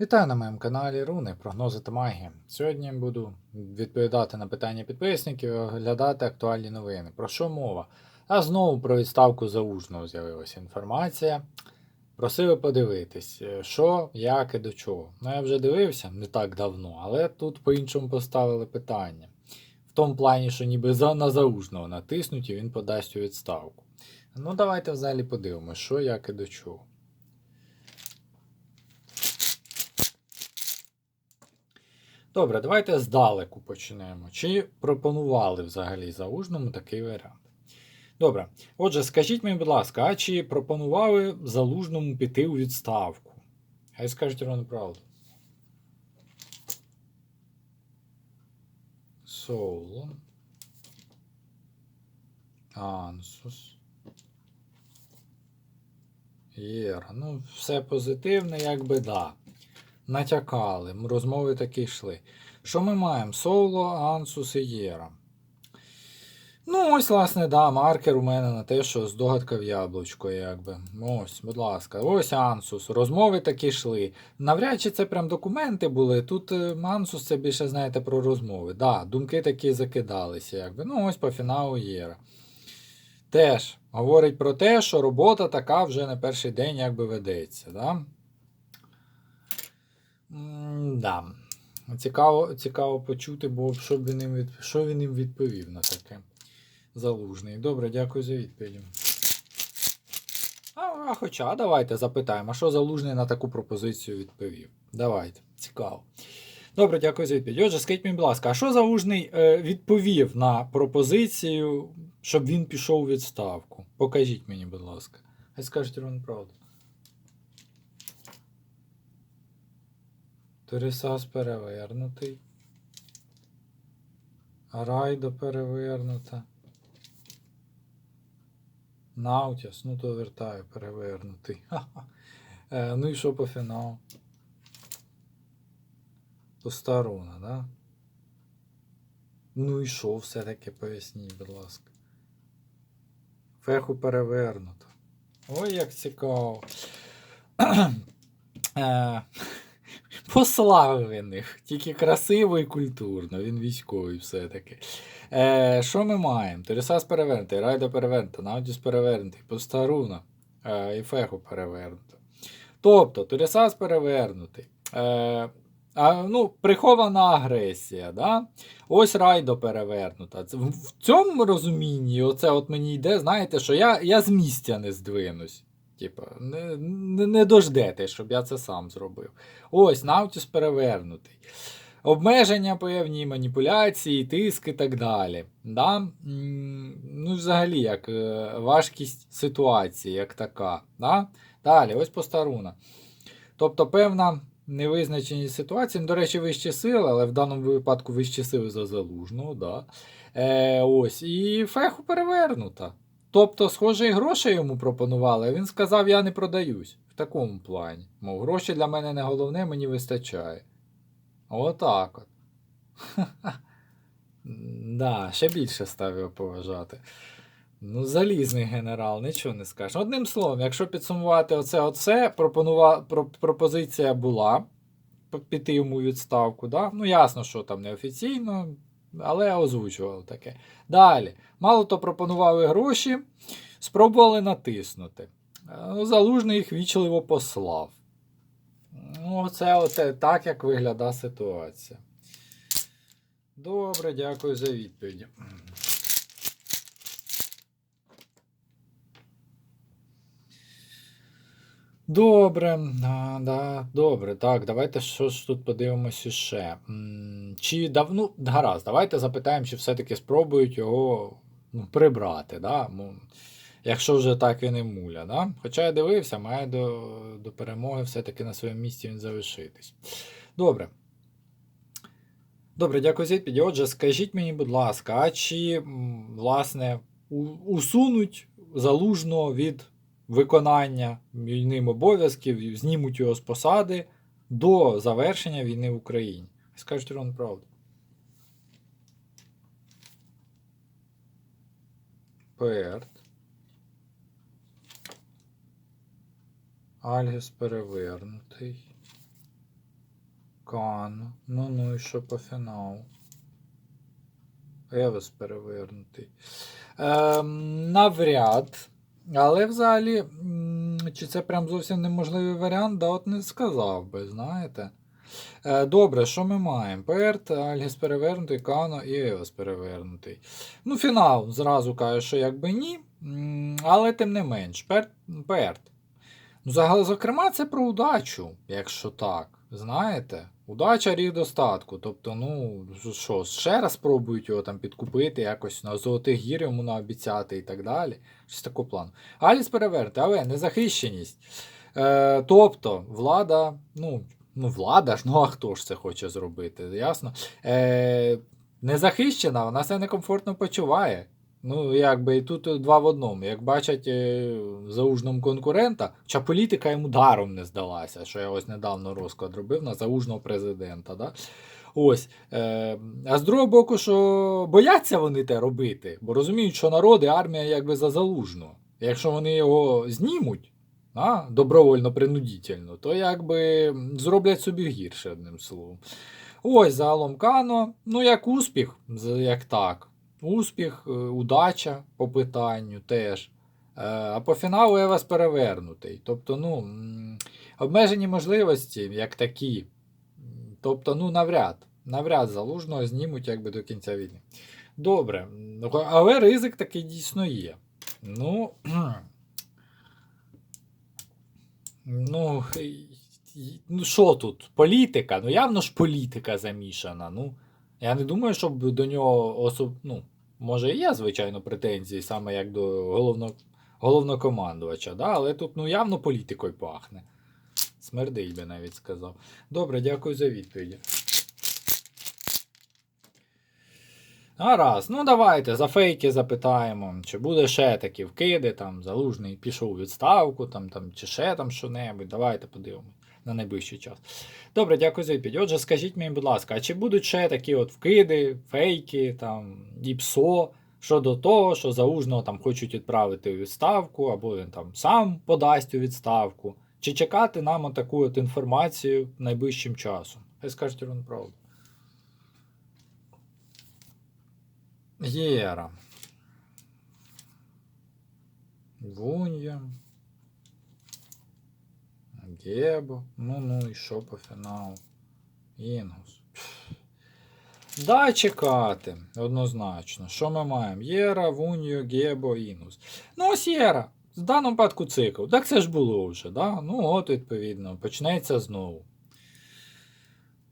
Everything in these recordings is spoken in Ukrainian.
Вітаю на моєму каналі Руни, прогнози та магія. Сьогодні буду відповідати на питання підписників оглядати актуальні новини. Про що мова? А знову про відставку Заужного з'явилася інформація. Просили подивитись, е, що, як і до чого. Ну, я вже дивився не так давно, але тут по-іншому поставили питання. В тому плані, що ніби на Заужного натиснуть і він подасть у відставку. Ну, давайте взагалі подивимося, що, як і до чого. Добре, давайте здалеку почнемо. Чи пропонували взагалі Залужному такий варіант? Добре. Отже, скажіть мені, будь ласка, а чи пропонували Залужному піти у відставку? Хай скажуть ровно правду. Соло. Ансус. Єра. Ну, все позитивне, якби да. Натякали, розмови такі йшли. Що ми маємо? Соло, Ансус і Єра. Ну, ось, власне, да, маркер у мене на те, що здогадка в яблучко, якби. Ось, будь ласка, ось Ансус. Розмови такі йшли. Навряд чи це прям документи були. Тут е, Ансус це більше, знаєте, про розмови. Да, думки такі закидалися, якби. Ну, ось по фіналу Єра. Теж говорить про те, що робота така вже на перший день якби ведеться. Да? М, Да. Цікаво, цікаво почути, бо що, він їм від... що він їм відповів на таке. Залужний. Добре, дякую за відповідь. А, а хоча, давайте запитаємо, що залужний на таку пропозицію відповів? Давайте, цікаво. Добре, дякую за відповідь. Отже, скажіть мені, будь ласка, а що залужний е, відповів на пропозицію, щоб він пішов у відставку? Покажіть мені, будь ласка. Хай скажуть ровно правду. Тересас перевернутий. Райдо перевернута. Наутіс, ну то вертаю, перевернутий. Ха-ха. Е, ну і що по фіналу? Постаруна, да? Ну і що все-таки поясніть, будь ласка. Феху перевернуто. Ой, як цікаво. Послав він їх. Тільки красиво і культурно. Він військовий все-таки. Е, що ми маємо? Тересас перевернутий, Райдо перевернута, Наудіс перевернутий, Постаруна е, і Феху перевернута. Тобто, Тересас перевернутий. Е, а, ну, Прихована агресія. Да? Ось Райдо перевернута. В цьому розумінні, оце от мені йде, знаєте, що я, я з місця не здвинусь. Типа, не, не, не дождете, щоб я це сам зробив. Ось, Наутіс перевернутий. Обмеження певні, маніпуляції, тиск і так далі. Да? Ну, взагалі, як е, важкість ситуації, як така. Да? Далі, ось постаруна. Тобто, певна невизначеність ситуації. До речі, вищі сили, але в даному випадку вищі сили за залужного. Да? Е, ось, і феху перевернута. Тобто, схоже, і гроші йому пропонували, а він сказав, я не продаюсь. В такому плані. Мов, гроші для мене не головне, мені вистачає. Отак от. Да, ще більше став його поважати. Ну, залізний генерал, нічого не скажеш. Одним словом, якщо підсумувати оце, оце пропонува... пропозиція була піти йому відставку. Да? Ну, ясно, що там неофіційно, але озвучували таке. Далі. Мало то пропонували гроші, спробували натиснути. Е, Залужний їх вічливо послав. Ну, це оце так, як виглядає ситуація. Добре, дякую за відповідь. Добре, да, добре, так, давайте що ж тут подивимося ще. Чи давно. Гаразд, давайте запитаємо, чи все-таки спробують його ну, прибрати, да? ну, якщо вже так і не муля. Да? Хоча я дивився, має до, до перемоги все-таки на своєму місці він залишитись. Добре. Добре, дякую за відповідь. Отже, скажіть мені, будь ласка, а чи, власне, усунуть залужного від виконання ним обов'язків, знімуть його з посади до завершення війни в Україні? Скажіть ровно правду. Перт. Альгіс перевернутий. Кан. Ну ну і що по фіналу? Евес перевернутий. Ем, навряд. Але взагалі, чи це прям зовсім неможливий варіант, да от не сказав би, знаєте. Е, добре, що ми маємо? Перт, Альгіс перевернутий, Кано і Евес перевернутий. Ну, фінал зразу каже, що якби ні. Але тим не менш, Перт. Перт. Ну, зокрема, це про удачу, якщо так. Знаєте? Удача рік достатку. Тобто, ну, що, ще раз спробують його там підкупити, якось на золотих гір йому наобіцяти і так далі. Щось такого плану. Аліс переверти, але незахищеність. Е, тобто, влада, ну, ну, влада ж, ну а хто ж це хоче зробити? Ясно? Е, незахищена, вона себе некомфортно почуває. Ну, якби і тут два в одному. Як бачать е, заужном конкурента, хоча політика йому даром не здалася, що я ось недавно розклад робив на заужного президента. Да? Ось. Е, а з другого боку, що бояться вони те робити, бо розуміють, що народ і армія якби за залужного. Якщо вони його знімуть а, добровольно принудительно, то якби зроблять собі гірше, одним словом. Ось загалом Кано, ну як успіх, як так. Успіх, е, удача по питанню теж. Е, А по фіналу Евас перевернутий. Тобто, ну, обмежені можливості, як такі. Тобто, ну, навряд. Навряд залужного знімуть якби до кінця війни. Добре. Але ризик такий дійсно є. Ну. Ну, ну що тут? Політика? Ну явно ж політика замішана. Ну, я не думаю, щоб до нього особ... ну, може і є, звичайно, претензії, саме як до головно... головнокомандувача, да? але тут ну, явно політикою пахне. Смердить би навіть сказав. Добре, дякую за відповіді. Гаразд, ну давайте за фейки запитаємо, чи буде ще такі вкиди, там залужний пішов у відставку, там, там, чи ще там що-небудь. Давайте подивимось на найближчий час. Добре, дякую за відповідь. Отже, скажіть мені, будь ласка, а чи будуть ще такі от вкиди, фейки, там, і ПСО щодо того, що залужного там хочуть відправити у відставку, або він там сам подасть у відставку? Чи чекати нам таку от інформацію найближчим часом? Хай скажуть вам правду. Єра. Вунья. Гебо. Ну ну і що по фіналу? Інгус. Да, чекати. Однозначно. Що ми маємо? Єра, Вуньо, Гебо, Інгус. Ну, ось Єра. В даному випадку цикл. Так це ж було вже, да? Ну, от, відповідно, почнеться знову.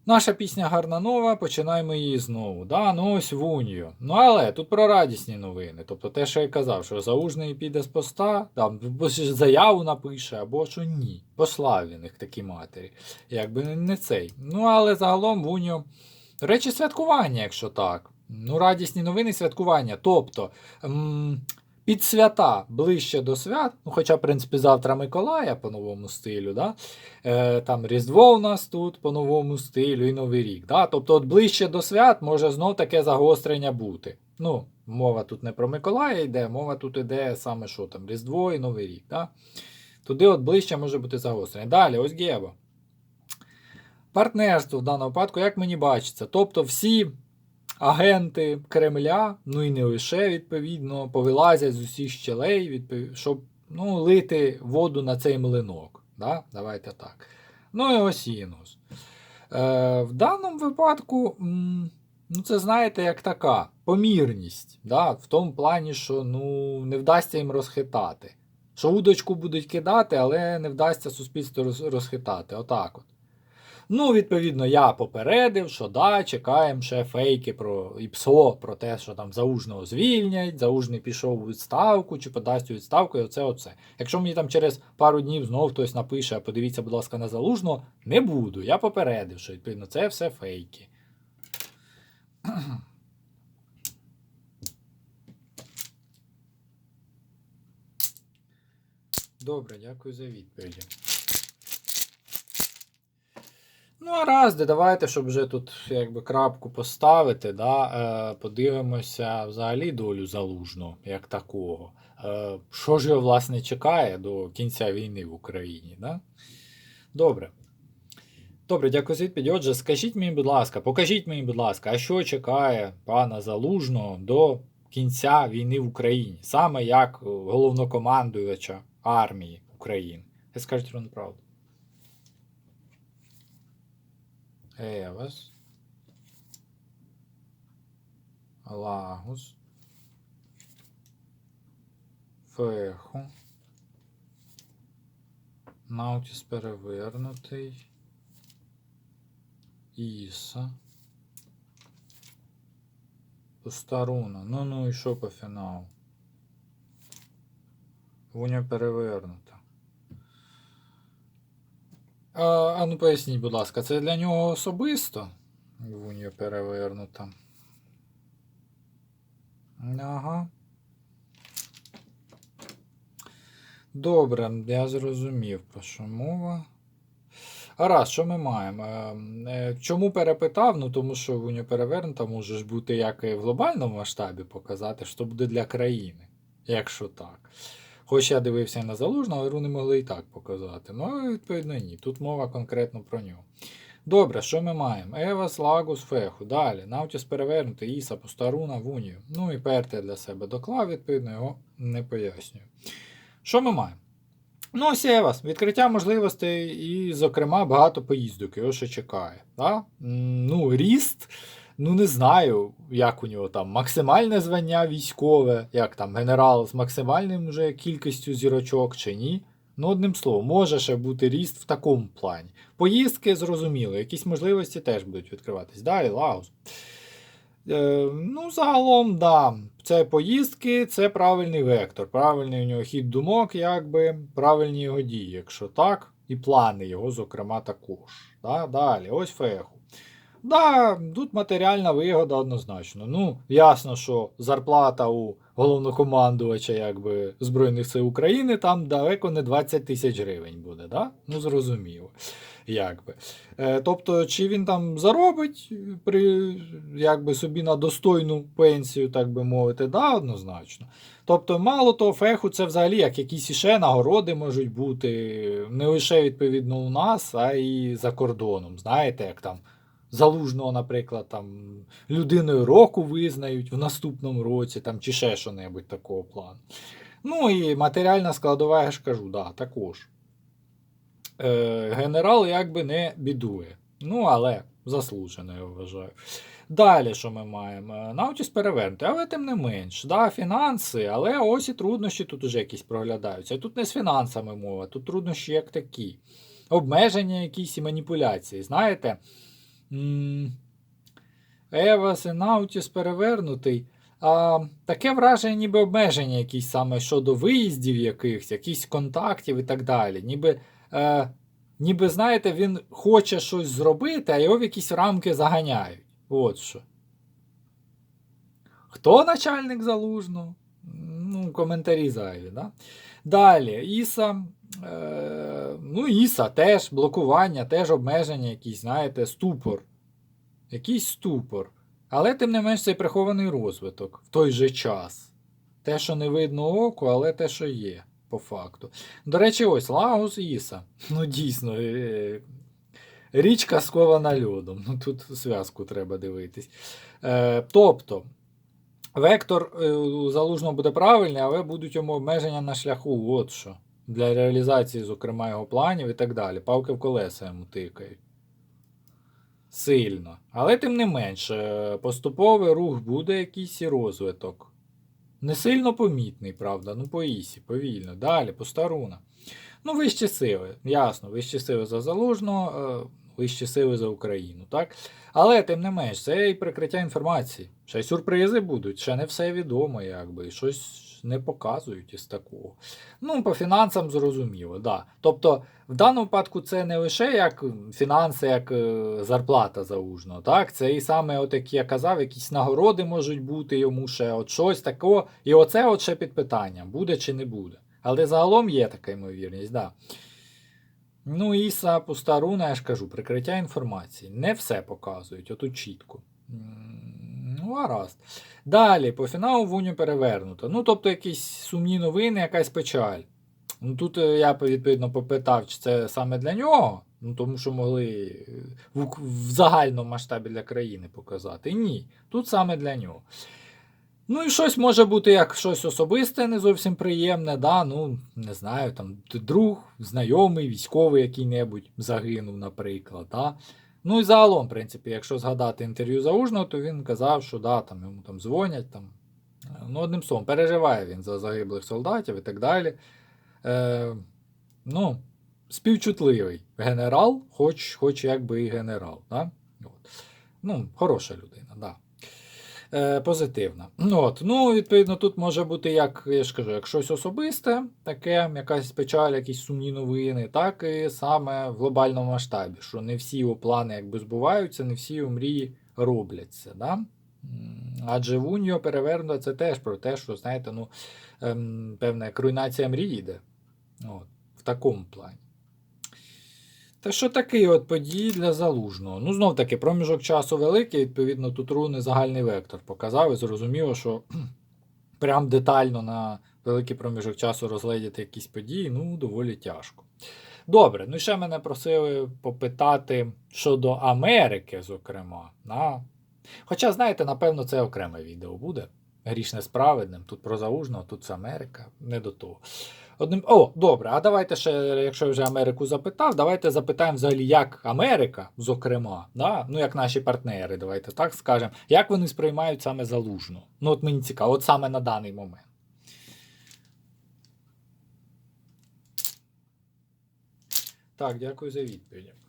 Наша пісня гарна нова, починаємо її знову. Да? Ну ось Вуньо. Ну але тут про радісні новини. Тобто те, що я казав, що заужний піде з поста, там заяву напише, або що ні. Послав він такі матері. Якби не цей. Ну але загалом Вуньо. Речі, святкування, якщо так. Ну, радісні новини святкування. Тобто. М- під свята ближче до свят, ну хоча, в принципі, завтра Миколая по новому стилю, да? е, там Різдво у нас тут по новому стилю і Новий рік. Да? Тобто, от ближче до свят може знов таке загострення бути. Ну, мова тут не про Миколая йде, мова тут йде саме що там, Різдво і Новий рік. Да? Туди от ближче може бути загострення. Далі, ось Геба. Партнерство в даному випадку, як мені бачиться, тобто всі агенти Кремля, ну і не лише, відповідно, повилазять з усіх щелей, відпов... щоб ну, лити воду на цей млинок. Да? Давайте так. Ну і ось. Е, в даному випадку, ну це знаєте, як така помірність. Да? В тому плані, що ну, не вдасться їм розхитати. Що удочку будуть кидати, але не вдасться суспільство розхитати. Отак от. Ну, відповідно, я попередив, що да, чекаємо ще фейки про ІПСО, про те, що там заужного звільнять, заужний пішов у відставку чи подасть у відставку, і оце оце. Якщо мені там через пару днів знову хтось напише, подивіться, будь ласка, на залужного, не буду. Я попередив, що відповідно це все фейки. Добре, дякую за відповіді. Ну, а разди, давайте, щоб вже тут якби крапку поставити, да, е, подивимося взагалі долю залужного як такого. Е, що ж його, власне, чекає до кінця війни в Україні? Да? Добре. Добре, дякую за відповідь. Отже, скажіть мені, будь ласка, покажіть мені, будь ласка, а що чекає пана Залужного до кінця війни в Україні, саме як головнокомандуюча армії України? Скажете вам правду. Евас. Лагус. Феху. Наутіс перевернутий. Іса. Постаруна. Ну ну і що по фіналу? Вуня перевернута. А, а ну поясніть, будь ласка, це для нього особисто? Вуня перевернута. Ага. Добре, я зрозумів, про що мова. А раз, що ми маємо? Е, е, Чому перепитав? Ну тому що Вуня перевернута може бути як і в глобальному масштабі показати, що буде для країни, якщо так. Хоч я дивився на залужного, але вони могли і так показати. Ну, відповідно, ні. Тут мова конкретно про нього. Добре, що ми маємо? Евас, Лагус, Феху. Далі. Наутіс перевернути, Іса, Постаруна, Вунію. Ну і перте для себе доклав, відповідно, його не пояснюю. Що ми маємо? Ну, ось Евас, відкриття можливостей і, зокрема, багато поїздок, його ще чекає. Да? Ну, ріст, ну не знаю, як у нього там максимальне звання військове, як там генерал з максимальним вже кількістю зірочок чи ні. Ну, одним словом, може ще бути ріст в такому плані. Поїздки зрозуміло, якісь можливості теж будуть відкриватись. Далі, Лаус. Е, ну, загалом, да. Це поїздки, це правильний вектор. Правильний у нього хід думок, якби, правильні його дії, якщо так, і плани його, зокрема, також. Да? Далі, ось феху. Да, тут матеріальна вигода однозначно. Ну, ясно, що зарплата у головнокомандувача якби, Збройних сил України там далеко не 20 тисяч гривень буде, да? Ну, зрозуміло. Якби. Е, тобто, чи він там заробить при, якби, собі на достойну пенсію, так би мовити, да, однозначно. Тобто, мало того, феху це взагалі як якісь іще нагороди можуть бути не лише відповідно у нас, а й за кордоном. Знаєте, як там залужного, наприклад, там людиною року визнають в наступному році, там, чи ще що-небудь такого плану. Ну і матеріальна складова, я ж кажу, да, також. Е, генерал якби не бідує. Ну, але заслужено, я вважаю. Далі, що ми маємо? Е, Наутіс перевернути, але тим не менш, да, фінанси, але ось і труднощі тут уже якісь проглядаються. Тут не з фінансами мова, тут труднощі як такі. Обмеження якісь і маніпуляції. Знаєте, Евас і Наутіс перевернутий. А, таке враження, ніби обмеження якісь саме щодо виїздів якихось, якісь контактів і так далі. Ніби, е, ніби, знаєте, він хоче щось зробити, а його в якісь рамки заганяють. От що. Хто начальник залужного? Ну, коментарі зайві, да? Далі, Іса. Е, ну, Іса теж блокування, теж обмеження, якісь, знаєте, ступор. Якийсь ступор. Але, тим не менш, цей прихований розвиток в той же час. Те, що не видно оку, але те, що є, по факту. До речі, ось Лагус Іса. Ну, дійсно, е, річка скована льодом. Ну, тут зв'язку треба дивитись. Е, тобто, вектор у залужного буде правильний, але будуть йому обмеження на шляху. От що. Для реалізації, зокрема, його планів і так далі. Палки в колеса йому тикають. Сильно. Але тим не менш, е, поступовий рух буде якийсь і розвиток. Не сильно помітний, правда, ну по ісі, повільно. Далі, постаруна. Ну, вищі сили. Ясно, вищі сили за залужного, е, вищі сили за Україну, так? Але тим не менш, це і прикриття інформації. Ще сюрпризи будуть, ще не все відомо, якби, щось не показують із такого. Ну, по фінансам зрозуміло, да. Тобто, в даному випадку це не лише як фінанси, як е, зарплата залужного, так? Це і саме, от як я казав, якісь нагороди можуть бути йому ще от щось такого. І оце от ще під питанням, буде чи не буде. Але загалом є така ймовірність, да. Ну, Іса Пустаруна, я ж кажу, прикриття інформації. Не все показують, отут чітко. М, Ну. Далі, по фіналу Вуню перевернуто. Ну, тобто, якісь сумні новини, якась печаль. Ну, тут е, я відповідно попитав, чи це саме для нього. Ну, тому що могли е, в, в загальному масштабі для країни показати. Ні, тут саме для нього. Ну і щось може бути як щось особисте, не зовсім приємне, да? ну, не знаю, там друг, знайомий, військовий який-небудь загинув, наприклад. Да? Ну і загалом, в принципі, якщо згадати інтерв'ю Заужного, то він казав, що да, там, йому там дзвонять. Там, е, ну, одним словом, переживає він за загиблих солдатів і так далі. Е, ну, співчутливий генерал, хоч, хоч якби і генерал. Да? От. Ну, хороша людина, да. Е, позитивна. Ну, От. Ну, відповідно, тут може бути, як я ж кажу, як щось особисте, таке, якась печаль, якісь сумні новини, так і саме в глобальному масштабі, що не всі його плани якби збуваються, не всі його мрії робляться. Да? Адже в Уніо перевернуто це теж про те, що, знаєте, ну, ем, певна як руйнація мрії йде. От, в такому плані. Та що такий от події для залужного? Ну, знов таки, проміжок часу великий, відповідно, тут руни загальний вектор показав і зрозуміло, що прям детально на великий проміжок часу розглядіти якісь події, ну, доволі тяжко. Добре, ну ще мене просили попитати щодо Америки, зокрема. На... Хоча, знаєте, напевно, це окреме відео буде. Гріш несправедним. Тут про Залужного, тут це Америка, не до того. Одним... О, добре, а давайте ще, якщо вже Америку запитав, давайте запитаємо взагалі, як Америка, зокрема, да? ну як наші партнери, давайте так скажемо, як вони сприймають саме залужну. Ну, от мені цікаво, от саме на даний момент. Так, дякую за відповідь.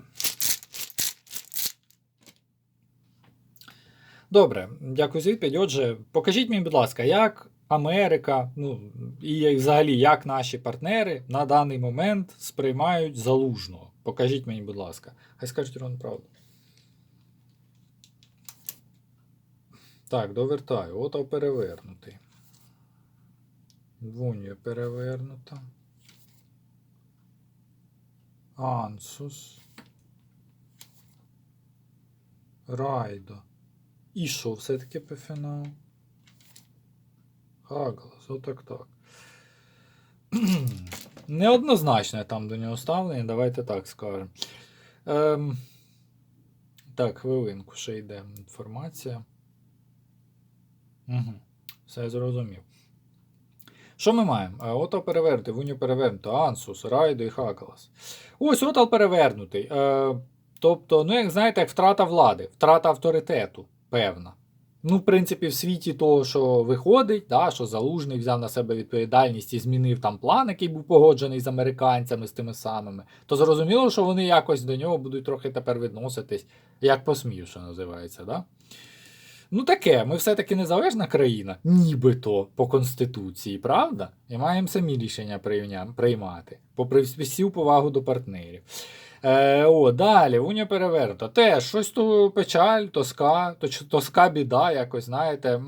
Добре, дякую за відповідь. Отже, покажіть мені, будь ласка, як Америка, ну і взагалі як наші партнери на даний момент сприймають залужного. Покажіть мені, будь ласка. Хай скажуть ровно правду. Так, довертаю. Ото перевернутий. Двуньо перевернута. Ансус. Райдо. І що все-таки по фіналу? Хагалас, отак так. Неоднозначне там до нього ставлення, давайте так скажемо. Ем, так, хвилинку, ще йде інформація. Угу, Все зрозумів. Що ми маємо? Е, Ото перевернути, Вуню перевернути, Ансус, Райдо і Хакалас. Ось Отал перевернутий. Е, тобто, ну, як знаєте, як втрата влади, втрата авторитету, певна. Ну, в принципі, в світі того, що виходить, да, що Залужний взяв на себе відповідальність і змінив там план, який був погоджений з американцями, з тими самими, то зрозуміло, що вони якось до нього будуть трохи тепер відноситись, як посмію, що називається. Да? Ну, таке, ми все-таки незалежна країна, нібито по Конституції, правда? І маємо самі рішення приймати, попри всю повагу до партнерів. Е, о, далі, Уня перевернута. Теж щось то печаль, тоска, то, тоска біда, якось, знаєте.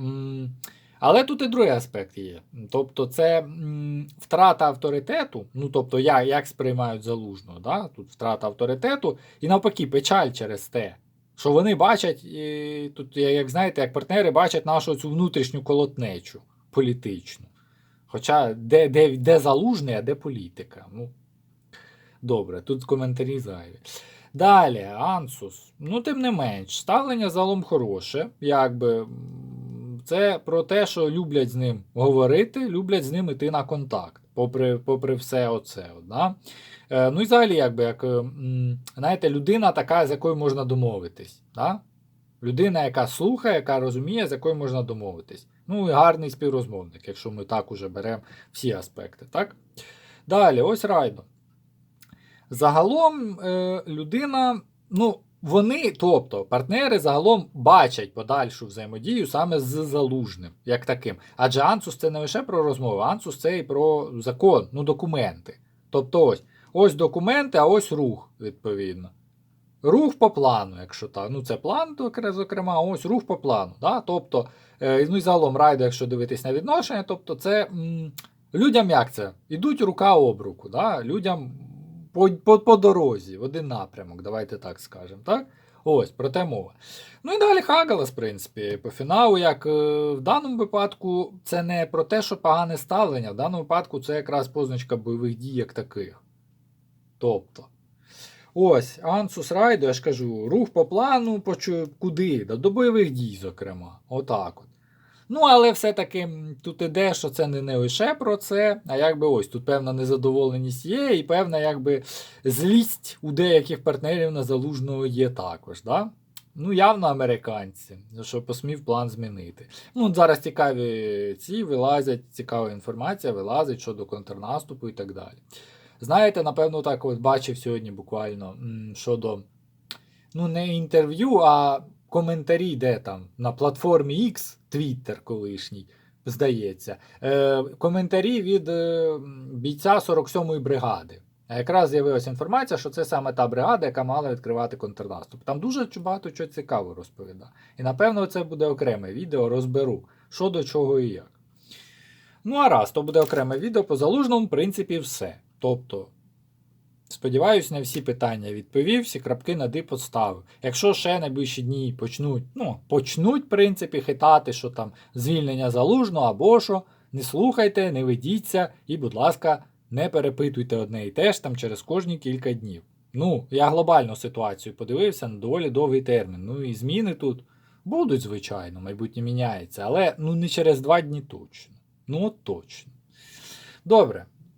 Але тут і другий аспект є. Тобто, це м, втрата авторитету, ну тобто, я, як сприймають залужного, да? тут втрата авторитету, і навпаки, печаль через те. Що вони бачать, і, тут, як знаєте, як партнери бачать нашу цю внутрішню колотнечу політичну. Хоча де, де, де залужний, а де політика. Ну, Добре, тут коментарі зайві. Далі, Ансус. Ну, тим не менш, ставлення залом хороше. Якби. Це про те, що люблять з ним говорити, люблять з ним іти на контакт, попри попри все оце. Да? Е, ну і взагалі, якби, як, е, знаєте, людина така, з якою можна домовитись. Да? Людина, яка слухає, яка розуміє, з якою можна домовитись. Ну і гарний співрозмовник, якщо ми так уже беремо всі аспекти. Так? Далі, ось райдо. Загалом е, людина, ну, вони, тобто партнери, загалом бачать подальшу взаємодію саме з залужним, як таким. Адже Ансус це не лише про розмову, Ансус це і про закон, ну, документи. Тобто ось ось документи, а ось рух, відповідно. Рух по плану, якщо так. Ну, це план, то, зокрема, ось рух по плану. Да? Тобто, е, ну і загалом райдо, якщо дивитись на відношення, тобто це м, людям як це? Ідуть рука об руку. Да? Людям по, по, по дорозі, в один напрямок, давайте так скажемо. так? Ось, про те мова. Ну і далі Хагалас, в принципі, по фіналу, як е, в даному випадку, це не про те, що погане ставлення, в даному випадку це якраз позначка бойових дій як таких. Тобто. Ось, Ансус Райдо, я ж кажу, рух по плану, по куди? До бойових дій, зокрема. Отак от. Ну, але все-таки тут іде, що це не, не лише про це, а якби ось тут певна незадоволеність є, і певна якби злість у деяких партнерів на залужного є також. Да? Ну, явно американці, що посмів план змінити. Ну, зараз цікаві ці вилазять, цікава інформація вилазить щодо контрнаступу і так далі. Знаєте, напевно, так от бачив сьогодні буквально щодо ну, не інтерв'ю, а коментарі, де там на платформі X, Twitter колишній, здається. Е, коментарі від е, бійця 47-ї бригади. А якраз з'явилася інформація, що це саме та бригада, яка мала відкривати контрнаступ. Там дуже багато чого цікавого розповідає. І напевно це буде окреме відео, розберу, що до чого і як. Ну, а раз, то буде окреме відео по залужному, в принципі, все. Тобто, сподіваюсь, на всі питання відповів, всі крапки над «і» поставив. Якщо ще найближчі дні почнуть, ну, почнуть, в принципі, хитати, що там звільнення залужного або що, не слухайте, не ведіться і, будь ласка, не перепитуйте одне і те ж там через кожні кілька днів. Ну, я глобальну ситуацію подивився на доволі довгий термін. Ну і зміни тут будуть, звичайно, майбутнє міняється, але ну не через два дні точно. Ну, от точно. Добре.